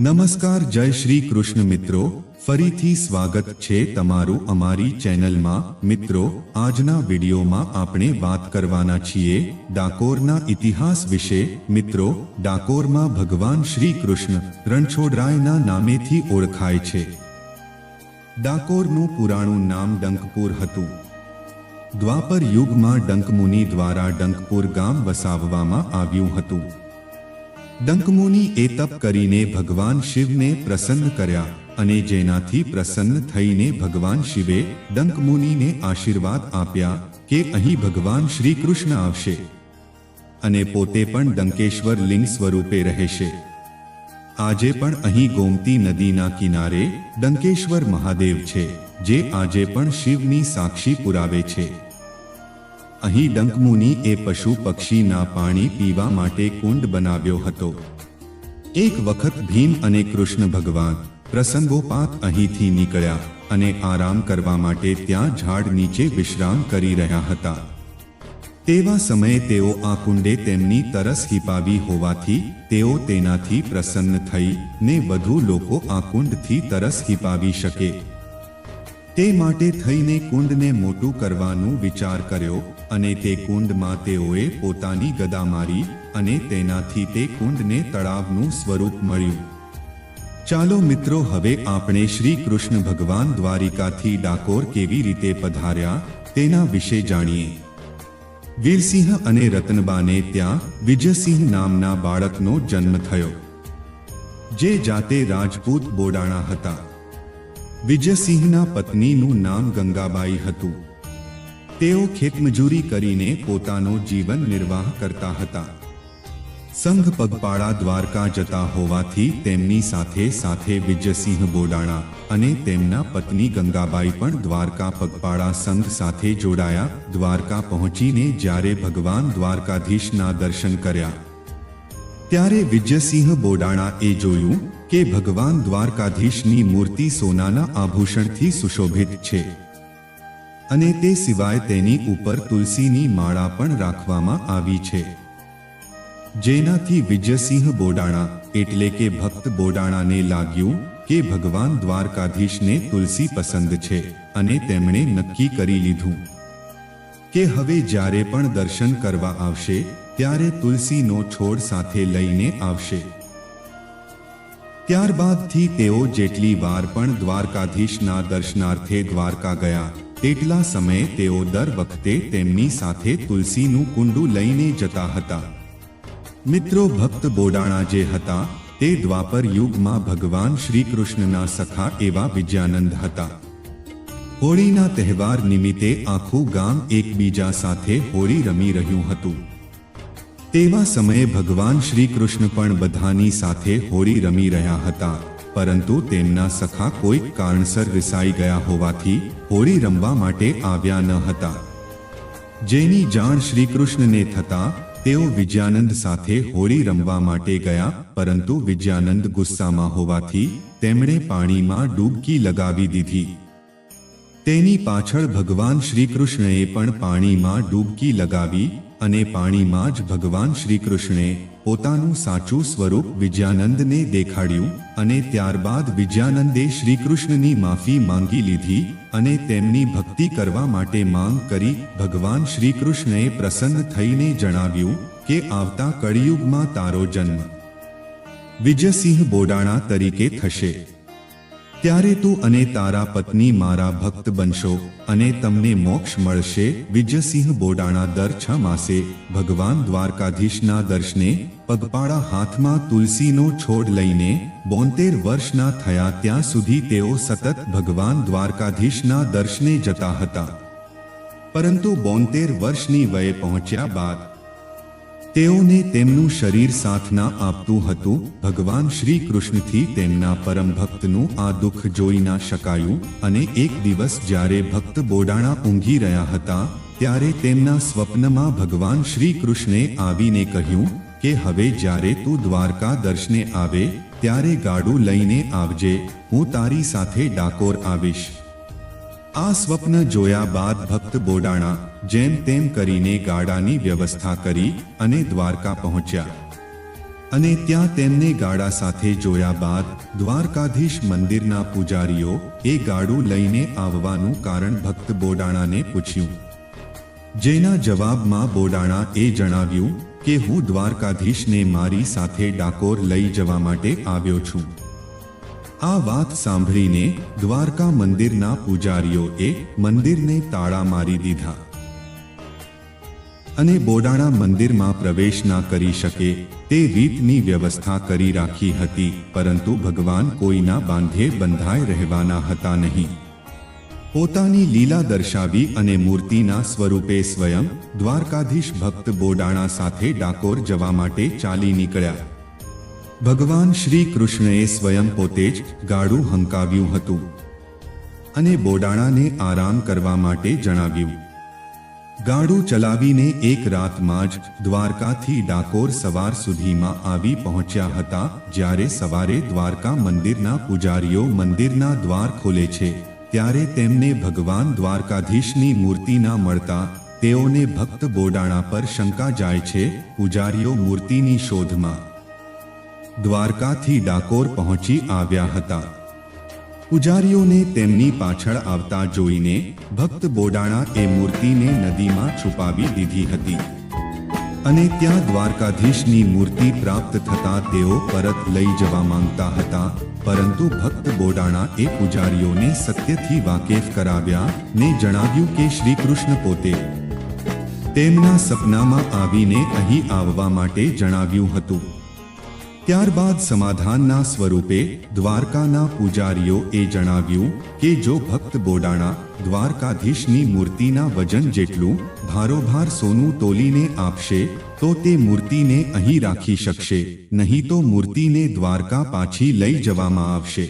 નમસ્કાર, જય શ્રી કૃષ્ણ મિત્રો. ફરીથી સ્વાગત છે તમારું અમારી ચેનલમાં. મિત્રો, આજના વિડીયોમાં આપણે વાત કરવાના છીએ ડાકોરના ઇતિહાસ વિશે. મિત્રો, ડાકોરમાં ભગવાન શ્રી કૃષ્ણ રણછોડરાયના નામેથી ઓળખાય છે. ડાકોરનું પુરાણું નામ ડંકપુર હતું. દ્વાપર યુગમાં ડંકમુનિ દ્વારા ડંકપુર ગામ વસાવવામાં આવ્યું હતું. ડંકમુનિ એ તપ કરીને ભગવાન શિવને પ્રસન્ન કર્યા અને જેનાથી પ્રસન્ન થઈને ભગવાન શિવે ડંકમુનિને આશીર્વાદ આપ્યા કે અહીં ભગવાન શ્રી કૃષ્ણ આવશે અને પોતે પણ ડંકેશ્વર લિંગ સ્વરૂપે રહેશે. આજે પણ અહીં ગોમતી નદીના કિનારે ડંકેશ્વર મહાદેવ છે, જે આજે પણ શિવની સાક્ષી પુરાવે છે. અહીં ડંકમુનિ એ પશુ પક્ષીના પાણી પીવા માટે કુંડ બનાવ્યો હતો. એક વખત ભીમ અને કૃષ્ણ ભગવાન પ્રસંગોપાત અહીંથી નીકળ્યા અને આરામ કરવા માટે ત્યાં ઝાડ નીચે વિશ્રામ કરી રહ્યા હતા. તેવા સમયે તેઓ આ કુંડે તેમની તરસ હિપાવી હોવાથી તેઓ તેનાથી પ્રસન્ન થઈ ને વધુ લોકો આ કુંડથી તરસ હિપાવી શકે. તે માટે થઈને કુંડને મોટું કરવાનું વિચાર કર્યો અને તે કુંડમાં તેઓએ પોતાની ગદા મારી અને તેનાથી તે કુંડને તળાવનું સ્વરૂપ મળ્યું. ચાલો મિત્રો, હવે આપણે શ્રી કૃષ્ણ ભગવાન દ્વારિકાથી ડાકોર કેવી રીતે પધાર્યા તેના વિશે જાણીએ. વીરસિંહ અને રતનબાને ત્યાં વિજયસિંહ નામના બાળકનો જન્મ થયો, જે જાતે રાજપૂત બોડાણા હતા. વિજયસિંહના પત્નીનું નામ ગંગાબાઈ હતું. તેઓ ખેતમજૂરી કરીને પોતાનો જીવન નિર્વાહ કરતા હતા. સંઘ પગપાળા દ્વારકા જતા હોવાથી તેમની સાથે સાથે વિજયસિંહ બોડાણા અને તેમના પત્ની ગંગાબાઈ પણ દ્વારકા પગપાળા સંઘ સાથે જોડાયા. દ્વારકા પહોંચીને જ્યારે ભગવાન દ્વારકાધીશના દર્શન કર્યા. ત્યારે વિજયસિંહ બોડાણા એ જોયું કે ભગવાન દ્વારકાધીશની મૂર્તિ સોનાના આભૂષણથી સુશોભિત છે. અને તે સિવાય તેની ઉપર તુલસીની માળા પણ રાખવામાં આવી છે. જેનાથી વિજયસિંહ બોડાણા, એટલે કે ભક્ત બોડાણાને લાગ્યું કે ભગવાન દ્વારકાધીશને તુલસી પસંદ છે અને તેમણે નક્કી કરી લીધું કે હવે જ્યારે પણ દર્શન કરવા આવશે, ત્યારે તુલસીનો છોડ સાથે લઈને આવશે. ત્યારબાદથી તેઓ જેટલી વાર પણ દ્વારકાધીશના દર્શનાર્થે દ્વારકા ગયા તેટલા સમયે તેઓ દર વખતે તેમની સાથે તુલસીનું કુંડું લઈને જતા હતા. મિત્રો, ભક્ત બોડાણા જે હતા, તે દ્વાપર યુગમાં ભગવાન શ્રી કૃષ્ણના સખા એવા વિજયાનંદ હતા. હોળીના તહેવાર નિમિત્તે આખું ગામ એકબીજા સાથે હોળી રમી રહ્યું હતું. તેવા સમયે ભગવાન શ્રી કૃષ્ણ પણ બધાની સાથે હોળી રમી રહ્યા હતા. પરંતુ તેમના સખા કોઈક કારણસર રિસાઈ ગયા હોવાથી હોળી રમવા માટે આવ્યા ન હતા. જેની જાણ શ્રીકૃષ્ણને થતા તેઓ વિજયાનંદ સાથે હોળી રમવા માટે ગયા, પરંતુ વિજયાનંદ ગુસ્સામાં હોવાથી તેમણે પાણીમાં ડૂબકી લગાવી દીધી. તેની પાછળ ભગવાન શ્રીકૃષ્ણએ પણ પાણીમાં ડૂબકી લગાવી અને પાણીમાં જ ભગવાન શ્રી કૃષ્ણે પોતાનું સાચું સ્વરૂપ વિજયાનંદને દેખાડ્યું અને ત્યારબાદ વિજયાનંદે શ્રી કૃષ્ણની માફી માંગી લીધી અને તેમની ભક્તિ કરવા માટે માંગ કરી ભગવાન શ્રી કૃષ્ણએ પ્રસન્ન થઈને જણાવ્યું કે આવતા કળિયુગમાં તારો જન્મ. વિજયસિંહ બોડાણા તરીકે થશે. ત્યારે તું અને તારા પત્ની મારા ભક્ત બનશો અને તમને મોક્ષ મળશે. વિજયસિંહ બોડાણા દર છ માસે ભગવાન દ્વારકાધીશના દર્શને પગપાળા હાથમાં તુલસીનો છોડ લઈને બોતેર વર્ષના થયા ત્યાં સુધી તેઓ સતત ભગવાન દ્વારકાધીશના દર્શને જતા હતા. પરંતુ બોતેર વર્ષની વયે પહોંચ્યા બાદ તેઓને તેમનું શરીર સાથના આપતું હતું. ભગવાન શ્રી કૃષ્ણથી તેમના પરમ ભક્તનું આ દુઃખ જોઈ ના શકાયું અને એક દિવસ જ્યારે ભક્ત બોડાણા ઊંઘી રહ્યા હતા, ત્યારે તેમના સ્વપ્નમાં ભગવાન શ્રી કૃષ્ણે આવીને કહ્યું કે હવે જ્યારે તું દ્વારકા દર્શને આવે, ત્યારે ગાડું લઈને આવજે, હું તારી સાથે ડાકોર આવીશ. આ સ્વપ્ન જોયા બાદ ભક્ત બોડાણા જેમ તેમ કરીને ગાડાની વ્યવસ્થા કરી અને દ્વારકા પહોંચ્યા. અને ત્યાં તેમને ગાડા સાથે જોયા બાદ દ્વારકાધીશ મંદિરના પૂજારીઓ એ ગાડું લઈને આવવાનું કારણ ભક્ત બોડાણાને પૂછ્યું. જેના જવાબમાં બોડાણા એ જણાવ્યું કે, હું દ્વારકાધીશને મારી સાથે ડાકોર લઈ જવા માટે આવ્યો છું. આ વાત સાંભળીને દ્વારકા મંદિરના પૂજારીઓએ મંદિરને તાળા મારી દીધા. અને બોડાણા મંદિરમાં પ્રવેશ ના કરી શકે તે રીતની વ્યવસ્થા કરી રાખી હતી, પરંતુ ભગવાન કોઈના બાંધે બંધાઈ રહેવાના હતા નહીં. પોતાની લીલા દર્શાવી અને મૂર્તિના સ્વરૂપે સ્વયં દ્વારકાધીશ ભક્ત બોડાણા સાથે ડાકોર જવા માટે ચાલી નીકળ્યા. ભગવાન શ્રી કૃષ્ણએ સ્વયં પોતે જ ગાડું હંકાવ્યું હતું. અને બોડાણાને આરામ કરવા માટે જણાવ્યું ગાડું ચલાવીને એક રાતમાં જ દ્વારકાથી ડાકોર સવાર સુધીમાં આવી પહોંચ્યા હતા, જ્યારે સવારે દ્વારકા મંદિરના પૂજારીઓ મંદિરના દ્વાર ખોલે છે. ત્યારે તેમને ભગવાન દ્વારકાધીશની મૂર્તિ ના મળતા, તેઓને ભક્ત બોડાણા પર શંકા જાય છે, પૂજારીઓ મૂર્તિની શોધમાં. દ્વારકાથી ડાકોર પહોંચી આવ્યા હતા. પૂજારીઓને તેમની પાછળ આવતા જોઈને ભક્ત બોડાણા એ મૂર્તિને નદીમાં છુપાવી દીધી હતી. અને ત્યાં દ્વારકાધીશની મૂર્તિ પ્રાપ્ત થતા તેઓ પરત લઈ જવા માંગતા હતા, પરંતુ ભક્ત બોડાણા એ પૂજારીઓને સત્યથી વાકેફ કરાવ્યા ને જણાવ્યું કે શ્રી કૃષ્ણ પોતે તેમના સપનામાં આવીને અહીં આવવા માટે જણાવ્યું હતું. ત્યારબાદ સમાધાનના સ્વરૂપે દ્વારકાના પૂજારીઓ એ જણાવ્યું કે જો ભક્ત બોડાણા દ્વારકાધીશની મૂર્તિના વજન જેટલું ભારોભાર સોનું તોલીને આપશે, તો તે મૂર્તિને અહીં રાખી શકશે, નહીં તો મૂર્તિને દ્વારકા પાછી લઈ જવામાં આવશે.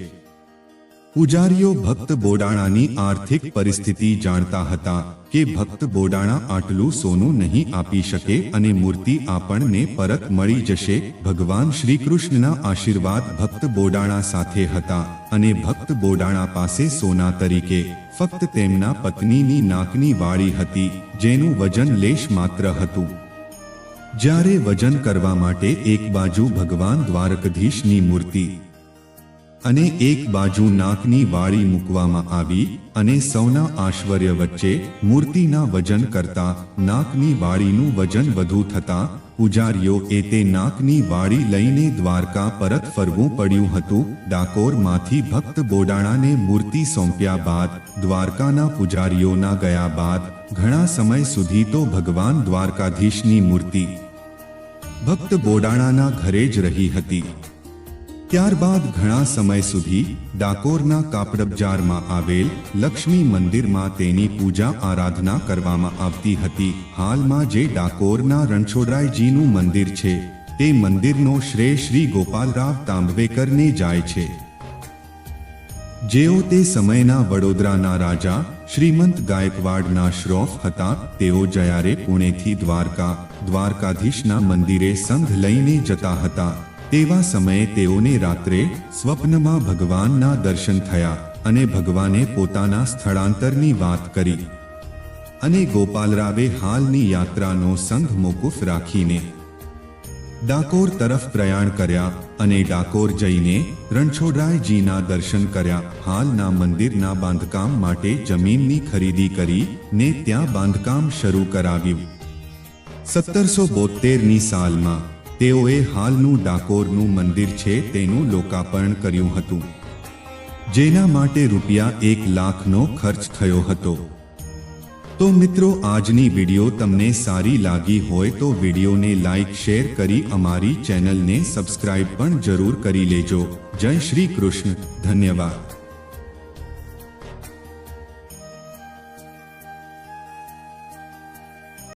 પૂજારીઓ ભક્ત બોડાણાની આર્થિક પરિસ્થિતિ જાણતા હતા કે ભક્ત બોડાણા આટલું સોનું નહીં આપી શકે અને મૂર્તિ આપણને પરત મળી જશે. ભગવાન શ્રી કૃષ્ણના આશીર્વાદ ભક્ત બોડાણા સાથે હતા અને ભક્ત બોડાણા પાસે સોના તરીકે ફક્ત તેમના પત્નીની નાકની વાળી હતી, જેનું વજન લેશ માત્ર હતું. જ્યારે વજન કરવા માટે એક બાજુ ભગવાન દ્વારકધીશની મૂર્તિ અને એક બાજુ નાકની વાળી મૂકવામાં આવી અને સૌના આશ્ચર્ય વચ્ચે મૂર્તિના વજન કરતા નાકની વાળીનું વજન વધુ થતા પૂજારીઓ એ તે નાકની વાળી લઈને દ્વારકા પરત ફરવું પડ્યું હતું. ડાકોરમાંથી ભક્ત બોડાણાને મૂર્તિ સોંપ્યા બાદ દ્વારકાના પૂજારીઓના ગયા બાદ ઘણા સમય સુધી તો ભગવાન દ્વારકાધીશની મૂર્તિ ભક્ત બોડાણાના ઘરે જ રહી હતી. ત્યારબાદ ઘણા સમય સુધી ડાકોરના કાપડબજારમાં આવેલ લક્ષ્મી મંદિરમાં તેની પૂજા આરાધના કરવામાં આવતી હતી. હાલમાં જે ડાકોરના રણછોડરાયજીનું મંદિર છે, તે મંદિરનો શ્રેય શ્રી ગોપાલરાવ તાંબવેકરને જાય છે. જેઓ તે સમયના વડોદરાના રાજા, શ્રીમંત ગાયકવાડના શ્રોફ હતા, તેઓ જયારે પુણેથી દ્વારકા, દ્વારકાધીશના મંદિરે સંઘ લઈને જતા હતા. તેવા સમયે તેઓને રાત્રે સ્વપ્નમાં ભગવાનના દર્શન થયા અને ભગવાને પોતાના સ્થળાંતરની વાત કરી. અને ગોપાલરાવે હાલની યાત્રાનો સંઘ મોકૂફ રાખીને ડાકોર તરફ પ્રયાણ કર્યા અને ડાકોર જઈને રણછોડરાયજીના દર્શન કર્યા. હાલના મંદિરના બાંધકામ માટે જમીનની ખરીદી કરી ને ત્યાં બાંધકામ શરૂ કરાવ્યું. સત્તરસો બોતેરની સાલમાં તેઓએ હાલનું ડાકોરનું મંદિર છે તેનું લોકાર્પણ કર્યું હતું, જેના માટે રૂપિયા એક લાખનો ખર્ચ થયો હતો. તો મિત્રો, આજની વીડિયો તમને સારી લાગી હોય તો વિડીયોને લાઈક, શેર કરી અમારી ચેનલને સબસ્ક્રાઇબ પણ જરૂર કરી લેજો. જય શ્રી કૃષ્ણ. ધન્યવાદ.